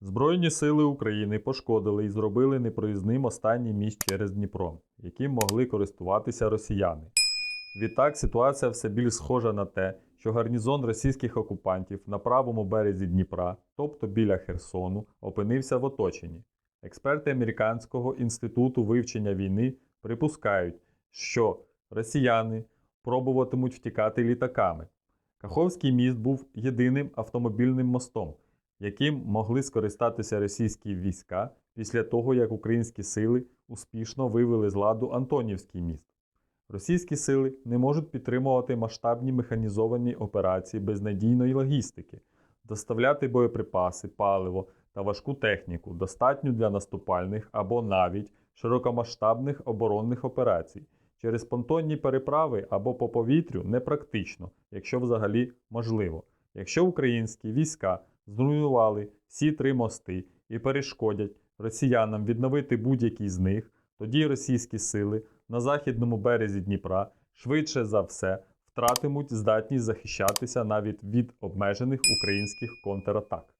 Збройні сили України пошкодили і зробили непроїзним останній міст через Дніпро, яким могли користуватися росіяни. Відтак ситуація все більш схожа на те, що гарнізон російських окупантів на правому березі Дніпра, тобто біля Херсону, опинився в оточенні. Експерти Американського інституту вивчення війни припускають, що росіяни пробуватимуть втікати літаками. Каховський міст був єдиним автомобільним мостом, яким могли скористатися російські війська після того, як українські сили успішно вивели з ладу Антонівський міст. Російські сили не можуть підтримувати масштабні механізовані операції без надійної логістики, доставляти боєприпаси, паливо та важку техніку, достатню для наступальних або навіть широкомасштабних оборонних операцій. Через понтонні переправи або по повітрю непрактично, якщо взагалі можливо. Якщо українські війська зруйнували всі три мости і перешкодять росіянам відновити будь-який з них, тоді російські сили на західному березі Дніпра швидше за все втратимуть здатність захищатися навіть від обмежених українських контратак.